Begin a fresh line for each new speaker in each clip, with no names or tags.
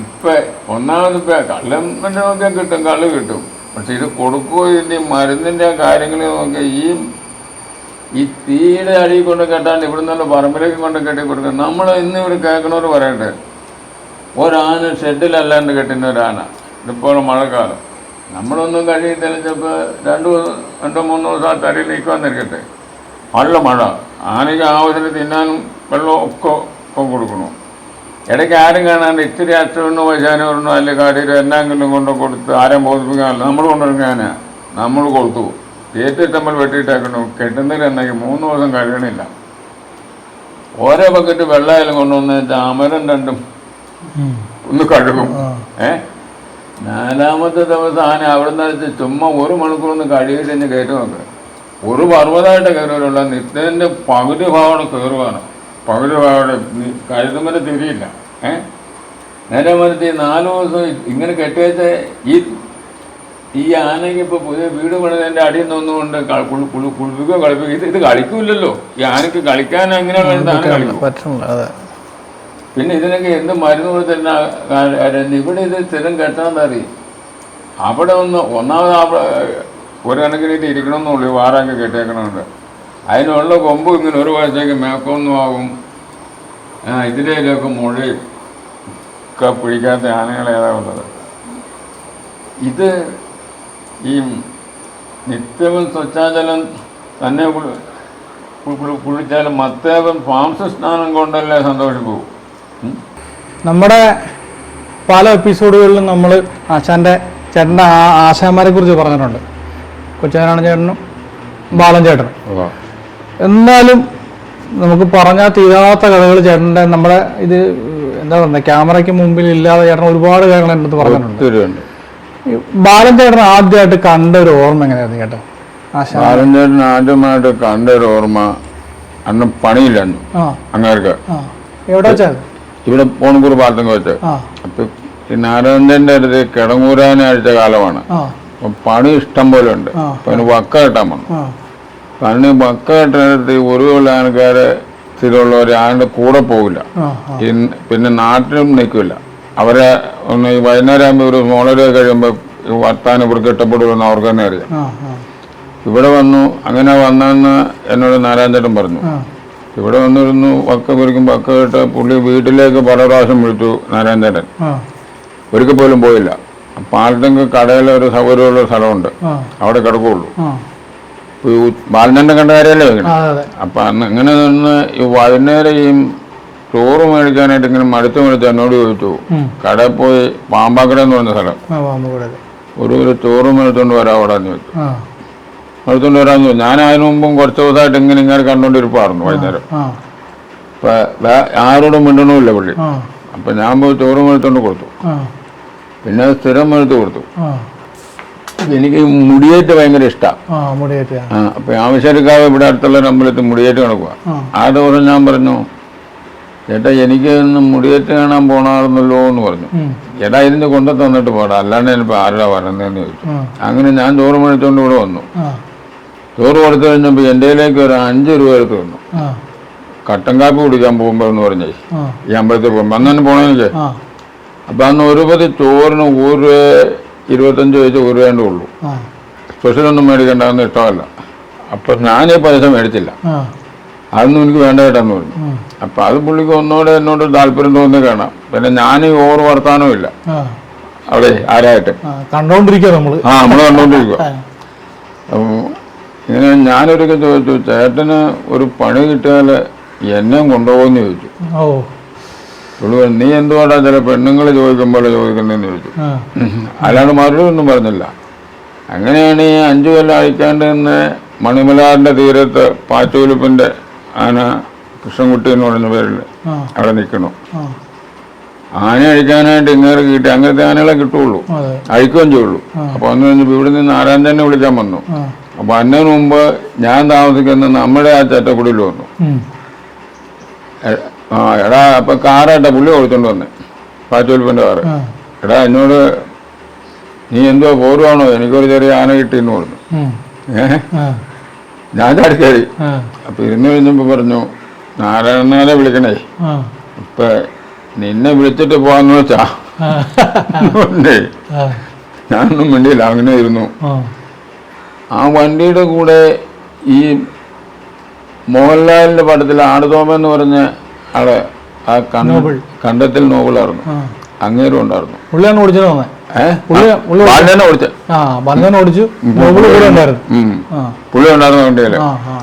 ഇപ്പൊ ഒന്നാമത് ഇപ്പൊ കള്ളം ഒക്കെ കിട്ടും കള്ള് കിട്ടും. പക്ഷെ ഇത് കൊടുക്കുകയോ ഇതിന്റെ മരുന്നിന്റെ കാര്യങ്ങൾ നോക്കി ഈ ഈ തീയുടെ അടിയിൽ കൊണ്ട് കെട്ടാണ്ട് ഇവിടെ നിന്നുള്ള പറമ്പിലേക്ക് കൊണ്ട് കെട്ടി കൊടുക്കുക നമ്മൾ ഇന്ന് ഇവിടെ കേൾക്കണവർ പറയട്ടെ ഒരാന ഷെഡിലല്ലാണ്ട് കെട്ടുന്ന ഒരാന ഇതിപ്പോൾ മഴക്കാലം. നമ്മളൊന്നും കഴിയി ചിലപ്പോൾ രണ്ട് രണ്ടോ മൂന്നോ ദിവസം ആ നിൽക്കാൻ നിൽക്കട്ടെ നല്ല മഴ. ആനയ്ക്ക് ആവശ്യത്തിന് തിന്നാനും ഒക്കെ ഒക്കെ കൊടുക്കണം. ഇടയ്ക്ക് ആരും കാണാണ്ട് ഇത്തിരി അച്ഛനോ വൈശാനോ അല്ലെങ്കിൽ കാര്യം എന്നാങ്കിലും കൊണ്ട് കൊടുത്ത് ആരും ബോധിപ്പിക്കാനല്ല. നമ്മൾ കൊണ്ടുവരുന്ന നമ്മൾ കൊടുത്തു. ഏറ്റിട്ട് നമ്മൾ വെട്ടിയിട്ടാക്കണു. കെട്ടുന്നതിൽ എന്നെങ്കിൽ മൂന്ന് ദിവസം കഴിയണില്ല. ഓരോ ബക്കറ്റ് വെള്ളമായാലും കൊണ്ടുവന്ന് താമരം അമരം രണ്ടും ഒന്ന് കഴുകും. ഏ? നാലാമത്തെ ദിവസം ആന അവിടെ നിന്ന് വെച്ച് ചുമ്മാ ഒരു മണിക്കൂർ ഒന്ന് കഴുകിയിട്ട് കയറ്റി നോക്കുക ഒരു പർവതമായിട്ട് കയറുമല്ല നിത്യന്റെ പകുതി ഭാഗമാണ് കയറുവാണ്. പകുതി ഭാവം കഴുതുമ്പോൾ തിരിയില്ല. ഏ? നേരെ ഈ നാല് ദിവസം ഇങ്ങനെ കെട്ടിവെച്ച ഈ ഈ ആനയ്ക്ക് ഇപ്പോൾ പുതിയ വീട് പണിതതിന്റെ അടിയിൽ നിന്നുകൊണ്ട് കുളിപ്പിക്കുകയോ കളിപ്പിക്കുക ഇത് ഇത് കളിക്കൂലല്ലോ ഈ ആനയ്ക്ക് കളിക്കാൻ എങ്ങനെയുള്ള ആന കളിക്കും.
അതെ.
പിന്നെ ഇതിനൊക്കെ എന്ത് മരുന്ന് കൊടുത്തിരുന്ന ഇവിടെ ഇത് സ്ഥിരം കെട്ടാൻ അറിയും അവിടെ ഒന്ന് ഒന്നാമത് അവിടെ ഒരു കണക്കിനായിട്ട് ഇരിക്കണമെന്നുള്ളൂ വാറൊക്കെ കെട്ടിയേക്കണമുണ്ട് അതിനുള്ള കൊമ്പ് ഇങ്ങനെ ഒരു വയസ്സേക്ക് മേക്കൊന്നും ആകും ആ ഇതിലേക്ക് മുഴയും ഒക്കെ പിടിക്കാത്ത ആനകൾ ഏതാ ഉള്ളത്? ഇത് ഈ നിത്യവും സ്വച്ഛാചലം തന്നെ കുളി- കുളി- കുളി- കുളിച്ചാലും മത്തേവൻ പാംസ സ്നാനം കൊണ്ടല്ലേ സന്തോഷിക്കൂ.
നമ്മുടെ പല എപ്പിസോഡുകളിലും നമ്മൾ ആശാന്റെ ചേട്ടന്റെ ആ ആശാന്മാരെ കുറിച്ച് പറഞ്ഞിട്ടുണ്ട്. കൊച്ചാനാണ് ചേട്ടനും ബാലൻ ചേട്ടനും. എന്നാലും നമുക്ക് പറഞ്ഞാൽ തീരാത്ത കഥകൾ ചേട്ടന്റെ നമ്മുടെ ഇത് എന്താ പറയുക ക്യാമറയ്ക്ക് മുമ്പിൽ ഇല്ലാതെ ചേട്ടൻ ഒരുപാട് കാര്യങ്ങൾ എന്റെ അടുത്ത് പറഞ്ഞിട്ടുണ്ട്. ബാലൻ ചേട്ടൻ ആദ്യമായിട്ട് കണ്ട ഒരു ഓർമ്മ എങ്ങനെയായിരുന്നു ചേട്ടാ? ബാലൻ
ചേട്ടൻ ആദ്യമായിട്ട് കണ്ട ഒരു ഓർമ്മ അന്ന്
പണിയില്ലായിരുന്നു.
അങ്ങേർക്ക്.
എവിടെ വെച്ചാൽ
ഇവിടെ പോണക്കൂർ പാലത്തങ്ക വെച്ച്. അപ്പൊ ഈ നാരായണന്റെ അടുത്ത് കിടങ്ങൂരാനെ അഴിച്ച കാലമാണ് പണി ഇഷ്ടം പോലെ ഉണ്ട്. അപ്പൊ അതിന് വക്ക കിട്ടാൻ വന്നു കെട്ടാനടുത്ത് ഈ ഒരു ആൾക്കാര് സ്ഥിരമുള്ളവർ ആരുടെ കൂടെ പോകില്ല പിന്നെ നാട്ടിലും നിൽക്കില്ല. അവരെ ഒന്ന് ഈ വൈകുന്നേരം ആകുമ്പോൾ ഒരു മോളര കഴിയുമ്പോൾ വർത്താനം ഇവർക്ക് ഇഷ്ടപ്പെടുമെന്ന് അവർക്ക് തന്നെ അറിയാം. ഇവിടെ വന്നു അങ്ങനെ വന്നെന്ന് എന്നോട് നാരായണചേട്ടൻ പറഞ്ഞു. ഇവിടെ വന്നിരുന്നു വക്ക പൊരിക്കും വക്ക കേട്ട് പുള്ളി വീട്ടിലേക്ക് പല പ്രാവശ്യം വിളിച്ചു നാരായണചേട്ടൻ
ആ.
ഒരിക്കൽ പോലും പോയില്ല. പാലത്തെങ്കിൽ കടയിൽ ഒരു സൗകര്യമുള്ള സ്ഥലമുണ്ട്. അവിടെ കിടക്കുള്ളൂ. ബാലനന്റെ കണ്ട കാര്യമല്ലേ അപ്പൊ അന്ന് ഇങ്ങനെ നിന്ന് ഈ വൈകുന്നേരം ഈ ചോറ് മേടിക്കാനായിട്ട് ഇങ്ങനെ മടുത്ത് മടുത്ത് എന്നോട് ചോദിച്ചു.
കട
കടയിൽ പോയി പാമ്പാക്കട എന്ന് പറഞ്ഞ സ്ഥലം. ഒരു ഒരു ചോറ് മേടിച്ചോണ്ട് വരാം അവിടെ എന്ന് ചോദിച്ചു. മേടിച്ചോണ്ട് വരാമെന്ന് ചോദിച്ചു. ഞാൻ അതിനു മുമ്പും കുറച്ച് ദിവസമായിട്ട് ഇങ്ങനെ ഇങ്ങനെ കണ്ടോണ്ടിരിപ്പായിരുന്നു വൈകുന്നേരം. അപ്പൊ ആരോടും മിണ്ടണമില്ല പുള്ളി. അപ്പൊ ഞാൻ പോയി ചോറ് മേടിച്ചോണ്ട് കൊടുത്തു. പിന്നെ സ്ഥിരം മേടിച്ച് കൊടുത്തു. എനിക്ക് മുടിയേറ്റ് ഭയങ്കര ഇഷ്ടമാണ് അപ്പൊ ആവശ്യക്കാവ് ഇവിടെ അടുത്തുള്ള അമ്പലത്തിൽ മുടിയേറ്റ് കിടക്കുക
ആ.
ദിവസം ഞാൻ പറഞ്ഞു ചേട്ടാ എനിക്ക് ഇന്ന് മുടിയേറ്റ് കാണാൻ പോണായിരുന്നല്ലോ എന്ന് പറഞ്ഞു. ചേട്ടാ ഇതിന് കൊണ്ടു തന്നിട്ട് പോടാ അല്ലാണ്ട് ഞാനിപ്പോ ആരുടെ വരുന്നതെന്ന് ചോദിച്ചു. അങ്ങനെ ഞാൻ ചോറ് മേടിച്ചോണ്ട് ഇവിടെ വന്നു. ചോറ് കൊടുത്തു കഴിഞ്ഞപ്പോ എന്റെയിലേക്ക് ഒരു അഞ്ച് രൂപ എടുത്ത്
വന്നു
കട്ടൻ കാപ്പി കുടിക്കാൻ പോകുമ്പോ എന്ന് പറഞ്ഞേ. ഈ അമ്പലത്തിൽ പോകുമ്പോ. അന്ന് തന്നെ
പോണേ
അപ്പൊ അന്ന് ഒരു പതി ചോറിന് ഒരു ഇരുപത്തഞ്ച് വയസ്സ് ഒരു രൂപേണ്ടേ ഉള്ളൂ സ്പെഷ്യലൊന്നും മേടിക്കണ്ടെന്ന് ഇഷ്ടമല്ല. അപ്പം ഞാൻ ഈ പൈസ മേടിച്ചില്ല അതൊന്നും എനിക്ക് വേണ്ട കേട്ടെന്ന് പറഞ്ഞു. അപ്പൊ അത് പുള്ളിക്ക് ഒന്നുകൂടെ എന്നോട് താല്പര്യം തോന്നി കാണാം പിന്നെ ഞാൻ ഈ ഓവർ വർത്താനവും ഇല്ല. അവിടെ ആരായിട്ട്?
ആ കണ്ടോണ്ടിരിക്കുക നമ്മൾ.
ആ നമ്മൾ കണ്ടോണ്ടിരിക്കുക ഇങ്ങനെ ഞാനൊരിക്കൽ ചോദിച്ചു ചേട്ടന് ഒരു പണി കിട്ടിയാൽ എന്നെ കൊണ്ടുപോകുമെന്ന് ചോദിച്ചു. പുള്ളി നീ എന്തുകൊണ്ടാ ചില പെണ്ണുങ്ങൾ ചോദിക്കുമ്പോൾ ചോദിക്കുന്നതെന്ന് ചോദിച്ചു. അല്ലാണ്ട് മറുപടി ഒന്നും പറഞ്ഞില്ല. അങ്ങനെയാണ് ഈ അഞ്ചു കൊല്ലം അയക്കാണ്ട് നിന്ന് മണിമലാറിന്റെ തീരത്ത് പാച്ചൂലിപ്പിന്റെ ആന കൃഷ്ണൻകുട്ടി എന്ന് പറയുന്ന പേരിൽ അവിടെ നിൽക്കണു ആന അഴിക്കാനായിട്ട് ഇങ്ങേറെ കിട്ടി. അങ്ങനത്തെ ആനകളെ കിട്ടുള്ളൂ. അഴിക്കുകയും ചെയ്യുള്ളൂ. അപ്പൊ അന്ന് കഴിഞ്ഞപ്പോൾ ഇവിടെ നിന്ന് ആരാൻ തന്നെ വിളിക്കാൻ വന്നു. അപ്പൊ അന്നതിന് മുമ്പ് ഞാൻ താമസിക്കുന്ന നമ്മുടെ ആ ചറ്റക്കുടിയിൽ വന്നു. ആ എടാ അപ്പൊ കാറായിട്ടാ പുള്ളി കൊടുത്തോണ്ട് വന്നേ. പാറ്റോൽപ്പന്റെ കാറ്. എടാ എന്നോട് നീ എന്തോ പോരുവാണോ? എനിക്കൊരു ചെറിയ ആന കിട്ടിയെന്ന് പറഞ്ഞു.
ഏ?
ഏഹ് ഞാൻ
ചാടിക്കേറി
അപ്പൊ ഇരുന്ന് കഴിഞ്ഞപ്പോ പറഞ്ഞു നാരായണനെ വിളിക്കണേ. ഇപ്പൊ നിന്നെ വിളിച്ചിട്ട് പോവാന്ന് വെച്ചാ. ഞാനൊന്നും വണ്ടിയില്ല അങ്ങനെ ഇരുന്നു.
ആ.
ആ വണ്ടിയുടെ കൂടെ ഈ മോഹൻലാലിന്റെ പടത്തിൽ ആടുതോമ എന്ന് പറഞ്ഞ ആൾ ആ. കണ്ടത്തിൽ നോബിളായിരുന്നു.
ആ.
അങ്ങേരും ഉണ്ടായിരുന്നു.
പുള്ളിയാണ് ഓടിച്ചത് പുള്ളി- ഉണ്ടായിരുന്നു. വണ്ടിയിൽ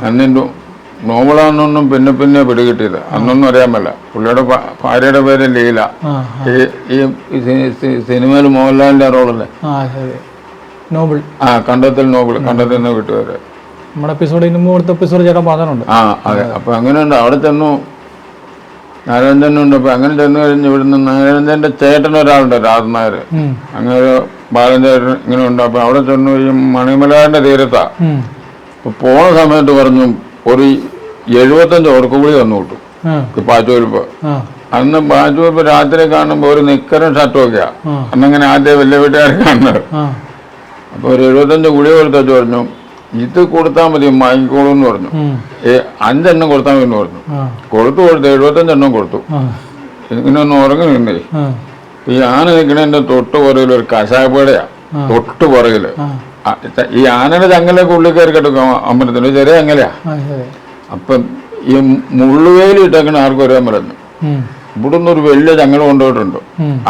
അന്നിന്റെ പിന്നെ പിന്നെ പിടികിട്ടിയത് അന്നൊന്നും അറിയാൻ പറ്റില്ല പുള്ളിയുടെ ഭാര്യയുടെ പേര് ലീല. ഈ സിനിമയിൽ മോഹൻലാലിന്റെ റോളല്ലേ?
നോബിൾ.
ആ കണ്ടത്തിൽ നോബിൾ. കണ്ടത്തിൽ നിന്ന് വിട്ടുവരെ
നമ്മുടെ എപ്പിസോഡ് എപ്പിസോഡ് പറഞ്ഞിട്ടുണ്ട്.
ആ അതെ. അപ്പൊ അങ്ങനെയുണ്ട്. അവിടെ ചെന്നു നാരായണനുണ്ട് അപ്പൊ അങ്ങനെ ചെന്ന് കഴിഞ്ഞ് ഇവിടുന്ന് നാരായണന്റെ ചേട്ടൻ ഒരാളുണ്ട് രാജ്നായർ. അങ്ങനെ ബാലൻ ചേട്ടൻ ഇങ്ങനെ ഉണ്ട് അപ്പൊ അവിടെ ചെന്ന് കഴിയും മണിമലാറിന്റെ തീരത്താ അപ്പൊ പോണ സമയത്ത് പറഞ്ഞു ഒരു എഴുപത്തഞ്ച് ഓർക്കുപുളി തന്നു കിട്ടും. പാച്ചുവലിപ്പ്. അന്ന് പാച്ചുവലിപ്പ് രാത്രി കാണുമ്പോ ഒരു നിക്കറും ഷർട്ടും ഒക്കെയാ. അന്നങ്ങനെ ആദ്യം വലിയ വീട്ടുകാരെ കാണുന്നത്. അപ്പൊ ഒരു എഴുപത്തഞ്ച് കുളി കൊടുത്തു പറഞ്ഞു ഇത് കൊടുത്താൽ മതി വാങ്ങിക്കോളൂ എന്ന് പറഞ്ഞു അഞ്ചെണ്ണം കൊടുത്താൽ മതി എന്ന് പറഞ്ഞു. കൊടുത്തു കൊടുത്തു എഴുപത്തഞ്ചെണ്ണം കൊടുത്തു. ഇങ്ങനെ ഒന്ന് ഉറങ്ങി നിന്നേ. ഈ ആന നിൽക്കണതിന്റെ തൊട്ട് പുറകിൽ ഒരു കഷായപ്പേടയാ തൊട്ട് പുറകിൽ. ഈ ആനയുടെ ചങ്ങലൊക്കെ ഉള്ളിൽ കയറി കിടക്കും. അമ്പലത്തിന് ചെറിയ ചങ്ങലയാ. അപ്പൊ ഈ മുള്ളുവേലി ഇട്ടേക്കണ ആർക്കും ഒരേ പറഞ്ഞു
ഇവിടെ
നിന്ന് ഒരു വലിയ ചങ്ങല കൊണ്ടുപോയിട്ടുണ്ട്.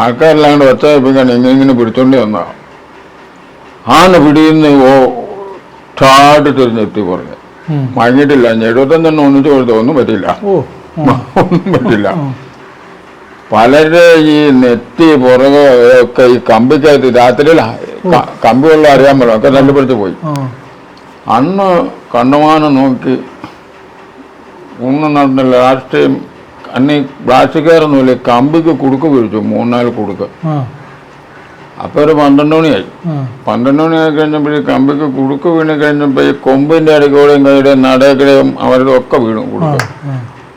ആൾക്കാരെല്ലാം കൂടെ ഒച്ച വെപ്പിക്കാൻ ഇങ്ങനെ ഇങ്ങനെ പിടിച്ചോണ്ടി വന്നാ ആന പിടിയുന്ന ഓ ടാട് തിരിഞ്ഞെത്തി പറഞ്ഞു.
മഴയിട്ടില്ല.
വാങ്ങിയിട്ടില്ല തന്നെ എഴുപത്തഞ്ചെണ്ണം ഒന്നിച്ച് കൊടുത്തു ഒന്നും പറ്റില്ല ഒന്നും പറ്റില്ല. പലരുടെ ഈ നെറ്റി പുറകെ ഒക്കെ ഈ കമ്പിക്കകത്ത് രാത്രിയിൽ കമ്പികളിൽ അറിയാൻ പറ്റും ഒക്കെ തല്ലിപ്പിടിച്ച് പോയി. അന്ന് കണ്ണുമാനം നോക്കി ഒന്നും നടന്നില്ല. ലാസ്റ്റ് അന്ന് ഈ പ്ലാസ്റ്റിക്കാരൊന്നുമില്ല കമ്പിക്ക് കുടുക്ക് പിടിച്ചു. മൂന്നാൽ കുടുക്ക്. അപ്പോൾ ഒരു പന്ത്രണ്ട് മണിയായി. പന്ത്രണ്ട് മണിയായി കഴിഞ്ഞപ്പോൾ ഈ കമ്പിക്ക് കുടുക്ക് വീണ് കഴിഞ്ഞപ്പോൾ ഈ കൊമ്പിന്റെ ഇടയ്ക്കൂടെയും കൈയുടെയും നടക്കടെയും അവരുടെ ഒക്കെ വീണു കുടുക്ക.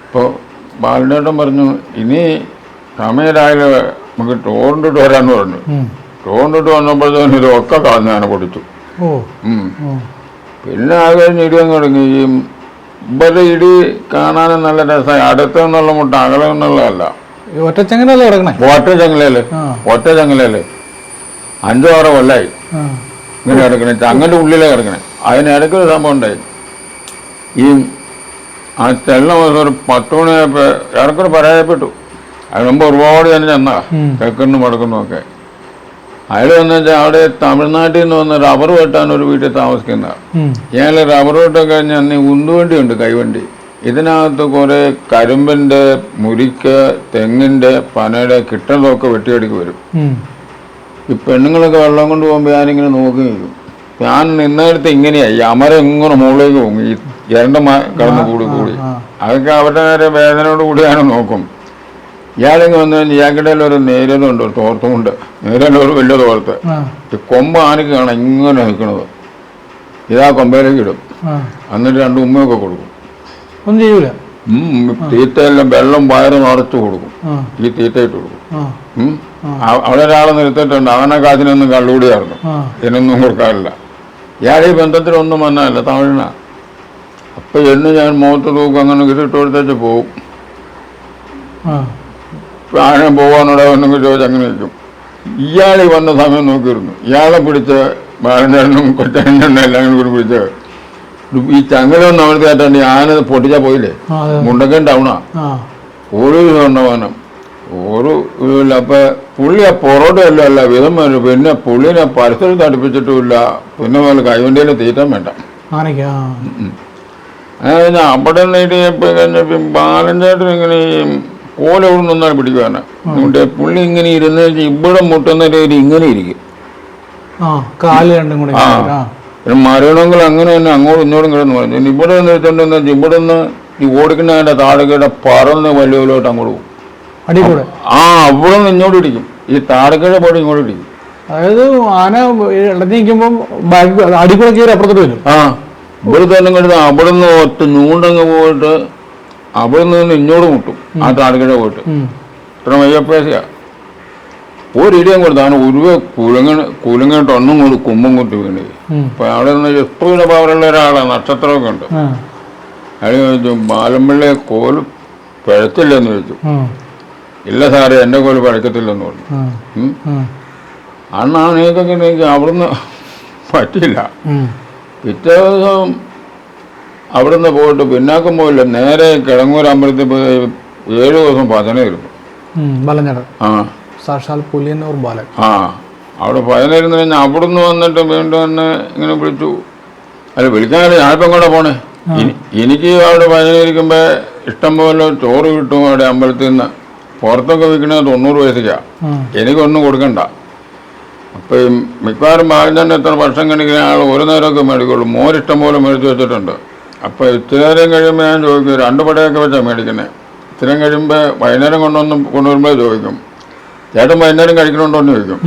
അപ്പോൾ ബാലനേട്ടൻ പറഞ്ഞു ഇനി സമയരായാലും നമുക്ക് ടോറിന്റെ വരാന്ന് പറഞ്ഞു.
ഉം.
ടോറിണ്ടിട്ട് വന്നപ്പോഴത്തേനും ഇതൊക്കെ കളഞ്ഞാണ് പൊടിച്ചു.
ഓ.
ഉം.
ഓ.
പിന്നെ ആ കഴിഞ്ഞ് ഇടിയും തുടങ്ങി. ഈ ഇവരുടെ ഇടി കാണാനും നല്ല രസമായി. അടുത്ത് നിന്നുള്ള മുട്ട അകലെ നിന്നുള്ളതല്ല.
ഈ ഒറ്റച്ചങ്ങലല്ലേ കിടക്കണേ
ഒറ്റ ചങ്ങലയിൽ
ആ.
ഒറ്റ ചങ്ങലയിൽ അഞ്ചോ ആറോ കൊല്ലായി. ഇങ്ങനെ കിടക്കണേ. ചങ്ങന്റെ ഉള്ളിലേ കിടക്കണേ. അതിനിടയ്ക്ക് ഒരു സംഭവം ഉണ്ടായി. ഈ ആ ചെല്ല ദിവസം ഒരു പത്ത് മണിയായപ്പോ ഇറക്കൊരു പരാജയപ്പെട്ടു. അതിന് മുമ്പ് ഒരുപാട് ഞാൻ ചെന്നാ. തെക്കുന്നു വടക്കുന്നു ഒക്കെ. അയാൾ വന്നു അവിടെ തമിഴ്നാട്ടിൽ നിന്ന് വന്ന് റബ്ബർ വെട്ടാൻ ഒരു വീട്ടിൽ താമസിക്കുന്ന. ഞാൻ റബ്ബർ വെട്ടൊക്കെ കഴിഞ്ഞ് അന്ന് ഉന്തുവണ്ടിയുണ്ട് കൈവണ്ടി. ഇതിനകത്ത് കുറേ കരിമ്പിന്റെ മുരിക്ക് തെങ്ങിന്റെ പനയുടെ കിട്ടുന്നതൊക്കെ വെട്ടിയെടുക്ക് വരും. ഈ പെണ്ണുങ്ങളൊക്കെ വെള്ളം കൊണ്ട് പോകുമ്പോൾ ഞാനിങ്ങനെ നോക്കുകയും നിൽക്കും. ഞാൻ നിന്നിടത്ത് ഇങ്ങനെയായി അമര ഇങ്ങനെ മുകളിലേക്ക് പോകും. ഈ ഇരണ്ട കടന്ന് കൂടി കൂടി. അതൊക്കെ അവരുടെ നേരെ വേദനയോട് കൂടി ഞാൻ നോക്കും. ഇയാളിങ്ങ് വന്നു കഴിഞ്ഞാൽ ഇയാൾക്കിടയിൽ ഒരു നേരലുണ്ട് ഒരു തോർത്തുമുണ്ട് നേരല ഒരു വലിയ തോർത്ത്. ഈ കൊമ്പ് ആനക്ക് കാണാം ഇങ്ങനെ നിൽക്കണത്. ഇതാ കൊമ്പയിലേക്ക് ഇടും. എന്നിട്ട് രണ്ട് ഉമ്മയൊക്കെ കൊടുക്കും.
ഒന്നും ചെയ്യൂല.
തീറ്റയെല്ലാം വെള്ളം വയറ് നിറച്ചു കൊടുക്കും. ഈ തീറ്റ ഇട്ട് കൊടുക്കും. അവിടെ ഒരാളെ നിർത്തിയിട്ടുണ്ട്. അവനെ കാശിനൊന്നും കള്ളുകൂടിയായിരുന്നു. ഇതിനൊന്നും കൊടുക്കാറില്ല. ഇയാൾ ഈ ബന്ധത്തിലൊന്നും വന്നതല്ല തമിഴിന. അപ്പൊ എന്ന് ഞാൻ മുഖത്ത് തൂക്കും അങ്ങനെ കിട്ടിട്ട് കൊടുത്തേച്ച് പോവും. ആഴം പോകാനോടെ ഒന്നും ചോദിച്ച് അങ്ങനെ നിൽക്കും ഇയാൾ വന്ന സമയം നോക്കിയിരുന്നു. ഇയാളെ പിടിച്ച് ബാലചേട്ടനും കൊച്ചനും എല്ലാം കൂടി പിടിച്ച് ഈ ചങ്ങലൊന്നും അവൾക്ക് കേട്ടാണ്ട് ആന പൊട്ടിച്ചാ പോയില്ലേ. മുണ്ടക്കൻ ടൗണാ.
ആ.
ഒരു കൊണ്ടുപോകാനും ഒരു ഇല്ല അപ്പൊ പുള്ളി ആ പൊറോട്ടയല്ല അല്ല വിധം പിന്നെ പുള്ളിനെ പരിസരത്ത് അടുപ്പിച്ചിട്ടുമില്ല പിന്നെ പോലെ കൈവണ്ടിയിൽ തീറ്റാൻ വേണ്ട. അങ്ങനെ അവിടെ നേടിയപ്പോ കഴിഞ്ഞപ്പോ ബാലഞ്ചേട്ടൻ ഇങ്ങനെ ഈ കോല ഇവിടെ നിന്നാൽ പിടിക്കുവാണ്? അതുകൊണ്ട് പുള്ളി ഇങ്ങനെ ഇരുന്ന് ഇവിടെ മുട്ടുന്ന രീതി ഇങ്ങനെ ഇരിക്കും. പിന്നെ മരണമെങ്കിൽ അങ്ങനെ തന്നെ അങ്ങോട്ടും ഇങ്ങോട്ടും കിടന്ന് പറഞ്ഞു ഇവിടെ നിന്ന് ഇവിടെ നിന്ന് ഈ ഓടിക്കുന്നതിന്റെ താഴെക്കിടെ പറന്ന് വലിയ അങ്ങോട്ട് പോകും. ആ അവിടെ നിന്ന് ഇങ്ങോട്ട് ഇടിക്കും. ഈ താഴെക്കഴ പോയി ഇങ്ങോട്ട് ഇടിക്കും.
അതായത് ആന ഇളഞ്ഞിരിക്കുമ്പോ ബാക്ക് അടി കൂടെ കയറി അപ്പുറത്തോട്ട് വരും.
ആ ഇവിടെ തന്നെ കിടന്ന് അവിടെ നിന്ന് ഒറ്റ ഞൂണ്ടങ്ങ് പോയിട്ട് അവിടെ നിന്ന് ഇങ്ങോട്ട് മുട്ടും. ആ താഴെക്കഴ പോയിട്ട്. ഇത്ര വയ്യപ്പേശയാ ഒരിടിയും കൊടുത്ത് അവന് ഉരുവ കുലുങ്ങ കുലുങ്ങിട്ട് ഒന്നും കൂടി കുമ്പം കുത്തി വീണ്. അപ്പൊ അവിടെ നിന്ന് എപ്പോഴും പവറുള്ള ഒരാളാണ് നക്ഷത്രമൊക്കെ ഉണ്ട്. അയാൾ ചോദിച്ചു ബാലമ്പിള്ളിയെ കോലും പിഴച്ചില്ലെന്ന് ചോദിച്ചു. ഇല്ല സാറേ എന്റെ കോൽ പഴക്കത്തില്ലെന്ന് പറഞ്ഞു. അണ്ണാ നീക്കൊക്കെ എനിക്ക് അവിടുന്ന് പറ്റില്ല. പിറ്റേ ദിവസം അവിടുന്ന് പോയിട്ട് പിന്നാക്കം പോയില്ല നേരെ കിഴങ്ങൂർ അമ്പലത്തിൽ പോയി ഏഴു ദിവസം ഭജന ഇരുന്നു. ആ.
സാക്ഷാൽ പുലിയന്നൂർ ബാലൻ.
ആ. അവിടെ ഭജന ഇരുന്ന് കഴിഞ്ഞാൽ അവിടുന്ന് വന്നിട്ട് വീണ്ടും എന്നെ ഇങ്ങനെ വിളിച്ചു. അല്ല വിളിക്കാനല്ല ഞാനിപ്പം കൂടെ പോണേ? എനിക്ക് അവിടെ ഭജന ഇരിക്കുമ്പോൾ ഇഷ്ടം പോലെ ചോറ് കിട്ടും അവിടെ അമ്പലത്തിൽ നിന്ന്. പുറത്തൊക്കെ വിൽക്കണത് തൊണ്ണൂറ്
ഉം.
എനിക്കൊന്നും കൊടുക്കണ്ട അപ്പം മിക്കവാറും തന്നെ എത്ര വർഷം കണിക്കുന്ന ആൾ ഒരു നേരമൊക്കെ മേടിക്കുള്ളൂ മോരിഷ്ടം പോലെ മേടിച്ചു വെച്ചിട്ടുണ്ട് അപ്പോൾ ഇത്തിരി നേരം കഴിയുമ്പോൾ ഞാൻ ചോദിക്കും രണ്ട് പടയൊക്കെ വെച്ചാൽ മേടിക്കുന്നത് ഇത്രയും കഴിയുമ്പോൾ വൈകുന്നേരം കൊണ്ടൊന്നും കൊണ്ടുവരുമ്പോൾ ചോദിക്കും ചേട്ടൻ വൈകുന്നേരം കഴിക്കണുണ്ടോ എന്ന് ചോദിക്കും.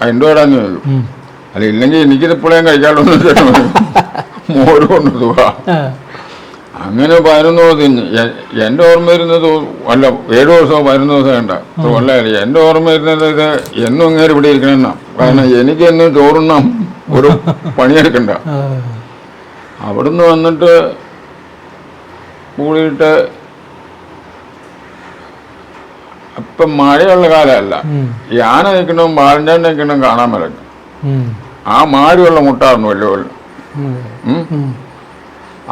അതിന്റെ വേടാന്ന് ചോദിക്കും. അല്ല ഇല്ലെങ്കിൽ എനിക്കിത് ഇപ്പോഴേ കഴിക്കാമല്ലോ എന്ന് ചേട്ടൻ. മോര് കൊണ്ട് പോവാ
ആ.
അങ്ങനെ പതിനൊന്ന് ദിവസം തിന്ന്. എ- എന്റെ ഓർമ്മ വരുന്നത് അല്ല ഏഴ് ദിവസമോ പതിനൊന്ന് ദിവസം വേണ്ട കൊള്ളായില്ല എന്റെ ഓർമ്മ വരുന്നത് ഇത് എന്നും ഇങ്ങനെ ഇവിടെ ഇരിക്കണമെന്നാ കാരണം എനിക്ക് എന്നും ചോറുണ്ണം ഒരു പണിയെടുക്കണ്ട. അവിടുന്ന് വന്നിട്ട് കൂടിയിട്ട് ഇപ്പം മഴയുള്ള കാലമല്ല. ഈ ആന നിൽക്കണവും ബാലന്റെ നിൽക്കണവും കാണാൻ പറ്റും ആ മാഴയുള്ള മുട്ടായിരുന്നു വലിയ.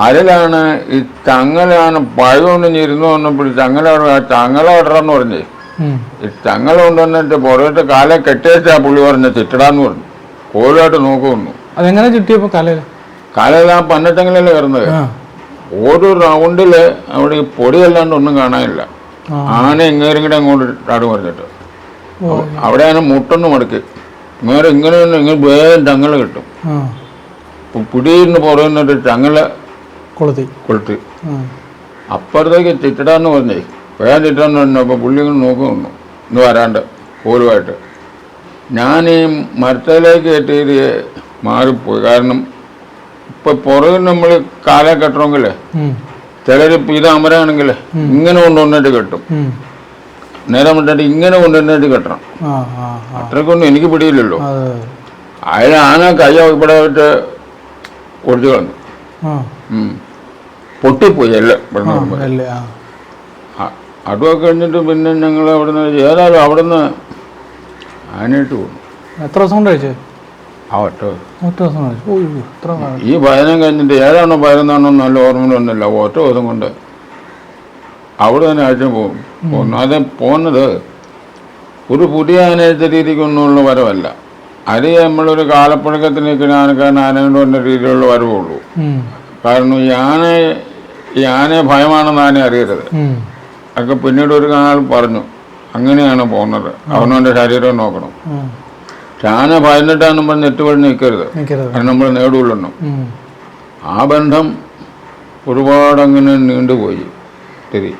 അതിലാണ് ഈ ചങ്ങലാണ് പഴകൊണ്ട് ഞെരുന്നു വന്നപ്പോൾ ചങ്ങല ഇടറെന്ന് പറഞ്ഞേ. ഈ ചങ്ങല കൊണ്ടുവന്നിട്ട് പുറത്ത് കാലെ കെട്ടിയേച്ചാ പുള്ളി പറഞ്ഞ ചിറ്റടാന്ന് പറഞ്ഞു. കോലുമായിട്ട് നോക്കുന്നു.
അതെങ്ങനെ ചുറ്റിയപ്പോ കലയിൽ?
കാലയിൽ ആ പന്നച്ചങ്ങലല്ലേ കയറുന്നത് ഓരോ റൗണ്ടിൽ അവിടെ ഈ പൊടിയല്ലാണ്ട് ഒന്നും കാണാനില്ല. ആന ഇങ്ങേരും കൂടെ അങ്ങോട്ട് ചാടും പറഞ്ഞിട്ട്. അവിടെയാണ് മുട്ടൊന്ന് മടക്കി. ഇങ്ങനെ ഇങ്ങനെ ഇങ്ങനെ വേഗം ചങ്ങല കിട്ടും. പിടിയിരുന്ന് പുറയുന്നിട്ട് ചങ്ങല
കൊളുത്തി.
അപ്പുറത്തേക്ക് ചിറ്റിടാന്ന് പറഞ്ഞേ. വേഗം പറഞ്ഞു. അപ്പൊ പുള്ളി ഇങ്ങനെ നോക്കുന്നു ഇന്ന് വരാണ്ട് പോലുമായിട്ട് ഞാൻ ഈ മരത്തിലേക്ക് കെട്ടിയത് മാറിപ്പോയി. കാരണം ഇപ്പം പുറകിൽ നമ്മൾ കാല കെട്ടണമെങ്കിൽ ചിലർ ഇപ്പം ഇത് അമരാണെങ്കിൽ ഇങ്ങനെ കൊണ്ടുവന്നിട്ട് കെട്ടും. നേരം വിട്ടിട്ട് ഇങ്ങനെ കൊണ്ടുവന്നിട്ട് കെട്ടണം. അത്രയ്ക്കൊന്നും എനിക്ക് പിടിയില്ലല്ലോ. അതിൽ ആന കൈ ഇവിടെ ഒടിച്ചു കളഞ്ഞു. പൊട്ടിപ്പോയി
അല്ലേ
അതുമൊക്കെ കഴിഞ്ഞിട്ട് പിന്നെ ഞങ്ങൾ അവിടുന്ന് ഏതായാലും അവിടുന്ന് ആനയിട്ട് പോകുന്നു
എത്ര ദിവസം കൊണ്ട് കഴിച്ചേ?
ആ ഒറ്റ ദിവസം.
ഒറ്റ കഴിച്ചു.
ഈ ഭയനം കഴിഞ്ഞിട്ട് ഏതാണോ ഭയന്നാണോ നല്ല ഓർമ്മകളൊന്നുമില്ല ഒറ്റ ദിവസം കൊണ്ട് അവിടെ തന്നെ ആഴ്ച പോകും പോകുന്നു അത് പോകുന്നത് ഒരു പുതിയ ആനയത്തെ രീതിക്കൊന്നുമുള്ള വരവല്ല. അത് നമ്മളൊരു കാലപ്പഴക്കത്തിനേക്കാൻ ആനക്കാരൻ ആനയോട് വന്ന രീതിയിലുള്ള വരവുള്ളൂ. കാരണം ഈ ആന ഈ ആനയെ ഭയമാണെന്ന് ആന അറിയരുത്. ഒക്കെ പിന്നീട് ഒരു ആൾ പറഞ്ഞു. അങ്ങനെയാണ് പോകുന്നത്. അവനവന്റെ ശരീരം നോക്കണം.
ഉം.
ആന ഭയന്നിട്ടാണെന്ന് നെറ്റുവഴി നിൽക്കരുത് അത് നമ്മൾ നേടുള്ളൂ ആ ബന്ധം ഒരുപാട് അങ്ങനെ നീണ്ടുപോയി. ശരി.